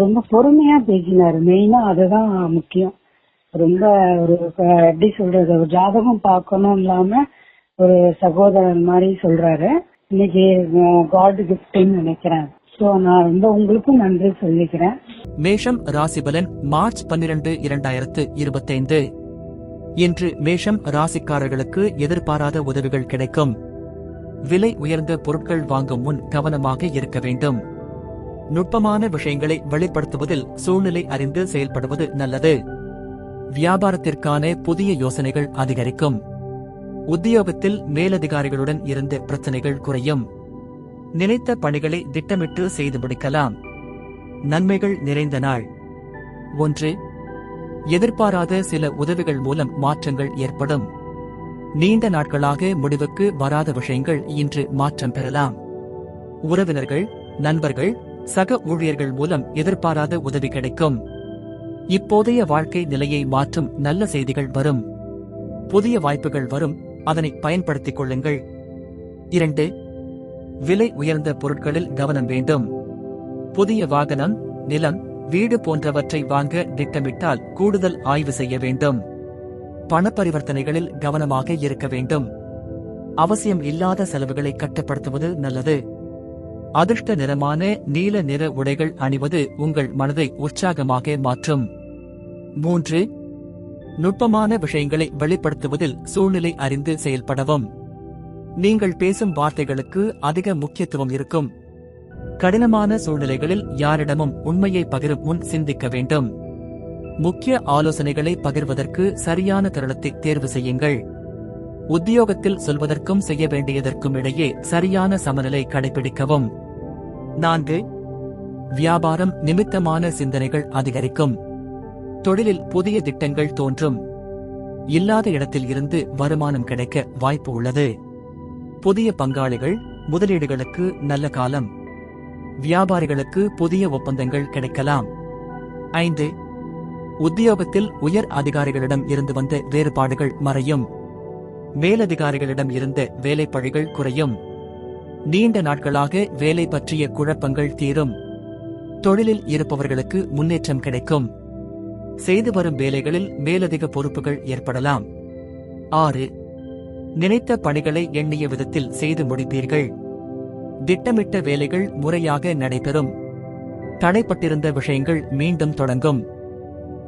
ரொம்ப பொறுமையா பேசினாரு. மெயினா அதுதான் முக்கியம். ரொம்ப ஒரு எப்படி சொல்றது ஒரு ஜாதகம் பார்க்கணும் இல்லாம ஒரு சகோதரன் மாதிரி சொல்றாரு. இன்னைக்கு காட் கிஃப்ட்னு நினைக்கிறேன். சோ நான் ரொம்ப உங்களுக்கும் நன்றி சொல்லிக்கிறேன். மேஷம் ராசிபலன் மார்ச் பன்னிரண்டு இரண்டாயிரத்து இருபத்தைந்து. இன்று மேஷம் ராசிக்காரர்களுக்கு எதிர்பாராத உதவிகள் கிடைக்கும். விலை உயர்ந்த பொருட்கள் வாங்கும் முன் கவனமாக இருக்க வேண்டும். நுட்பமான விஷயங்களை வெளிப்படுத்துவதில் சூழ்நிலை அறிந்து செயல்படுவது நல்லது. வியாபாரத்திற்கான புதிய யோசனைகள் அதிகரிக்கும். உத்தியோகத்தில் மேலதிகாரிகளுடன் இருந்த பிரச்சனைகள் குறையும். நினைத்த பணிகளை திட்டமிட்டு செய்து முடிக்கலாம். நன்மைகள் நிறைந்த நாள். ஒன்று எதிர்பாராத சில உதவிகள் மூலம் மாற்றங்கள் ஏற்படும். நீண்ட நாட்களாக முடிவுக்கு வராத விஷயங்கள் இன்று மாற்றம் பெறலாம். உறவினர்கள் நண்பர்கள் சக ஊழியர்கள் மூலம் எதிர்பாராத உதவி கிடைக்கும். இப்போதைய வாழ்க்கை நிலையை மாற்றும் நல்ல செய்திகள் வரும். புதிய வாய்ப்புகள் வரும். அதனை பயன்படுத்திக் கொள்ளுங்கள். இரண்டு விலை உயர்ந்த பொருட்களில் கவனம் வேண்டும். புதிய வாகனம் நிலம் வீடு போன்றவற்றை வாங்க திட்டமிட்டால் கூடுதல் ஆய்வு செய்ய வேண்டும். பண பரிவர்த்தனைகளில் கவனமாக இருக்க வேண்டும். அவசியம் இல்லாத செலவுகளை கட்டுப்படுத்துவது நல்லது. அதிர்ஷ்ட நிறமான நீல நிற உடைகள் அணிவது உங்கள் மனதை உற்சாகமாக மாற்றும். மூன்று நுட்பமான விஷயங்களை வெளிப்படுத்துவதில் சூழ்நிலை அறிந்து செயல்படவும். நீங்கள் பேசும் வார்த்தைகளுக்கு அதிக முக்கியத்துவம் இருக்கும். கடினமான சூழ்நிலைகளில் யாரிடமும் உண்மையை பகிரும் முன் சிந்திக்க வேண்டும். முக்கிய ஆலோசனைகளை பகிர்வதற்கு சரியான தருணத்தை தேர்வு செய்யுங்கள். உத்தியோகத்தில் சொல்வதற்கும் செய்ய வேண்டியதற்கும் இடையே சரியான சமநிலை கடைபிடிக்கவும். நான்கு. வியாபாரம் நிமித்தமான சிந்தனைகள் அதிகரிக்கும். தொழிலில் புதிய திட்டங்கள் தோன்றும். இல்லாத இடத்தில் இருந்து வருமானம் கிடைக்க வாய்ப்பு உள்ளது. புதிய பங்காளிகள் முதலீடுகளுக்கு நல்ல காலம். வியாபாரிகளுக்கு புதிய ஒப்பந்தங்கள் கிடைக்கலாம். ஐந்து. உத்தியோகத்தில் உயர் அதிகாரிகளிடம் இருந்து வந்த வேறுபாடுகள் மறையும். மேலதிகாரிகளிடம் இருந்த வேலைப்பழிகள் குறையும். நீண்ட நாட்களாக வேலை பற்றிய குழப்பங்கள் தீரும். தொழிலில் இருப்பவர்களுக்கு முன்னேற்றம் கிடைக்கும். செய்து வரும் வேலைகளில் மேலதிக பொறுப்புகள் ஏற்படலாம். ஆறு. நினைத்த பணிகளை எண்ணிய விதத்தில் செய்து முடிப்பீர்கள். திட்டமிட்ட வேலைகள் முறையாக நடைபெறும். தடைப்பட்டிருந்த விஷயங்கள் மீண்டும் தொடங்கும்.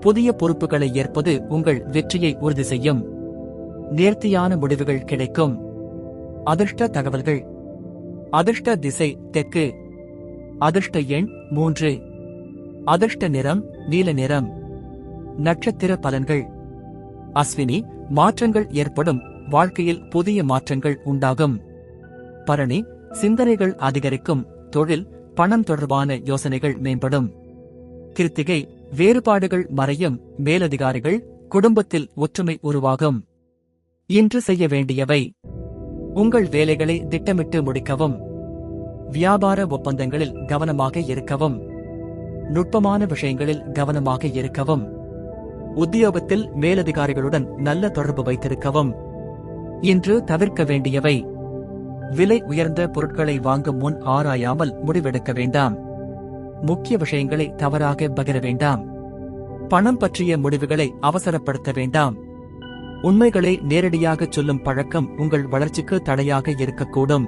புதிய பொறுப்புகளை ஏற்பது உங்கள் வெற்றியை உறுதி செய்யும். நேர்த்தியான முடிவுகள் கிடைக்கும். அதிர்ஷ்ட தகவல்கள் அதிர்ஷ்ட திசை தெற்கு. அதிர்ஷ்ட எண் மூன்று. அதிர்ஷ்ட நிறம் நீல நிறம். நட்சத்திர பலன்கள். அஸ்வினி மாற்றங்கள் ஏற்படும். வாழ்க்கையில் புதிய மாற்றங்கள் உண்டாகும். பரணி சிந்தனைகள் அதிகரிக்கும். தொழில் பணம் தொடர்பான யோசனைகள் மேம்படும். கிருத்திகை வேறுபாடுகள் மறையும். மேலதிகாரிகள் குடும்பத்தில் ஒற்றுமை உருவாகும். இன்று செய்ய வேண்டியவை. உங்கள் வேலைகளை திட்டமிட்டு முடிக்கவும் வியாபார ஒப்பந்தங்களில் கவனமாக இருக்கவும் நுட்பமான விஷயங்களில் கவனமாக இருக்கவும் உத்தியோகத்தில் மேலதிகாரிகளுடன் நல்ல தொடர்பு வைத்திருக்கவும். இன்று தவிர்க்க வேண்டியவை விலை உயர்ந்த பொருட்களை வாங்கும் முன் ஆராயாமல் முடிவெடுக்க வேண்டாம். முக்கிய விஷயங்களை தவறாக பகிர வேண்டாம். பணம் பற்றிய முடிவுகளை அவசரப்படுத்த வேண்டாம். உண்மைகளை நேரடியாகச் சொல்லும் பழக்கம் உங்கள் வளர்ச்சிக்கு தடையாக இருக்கக்கூடும்.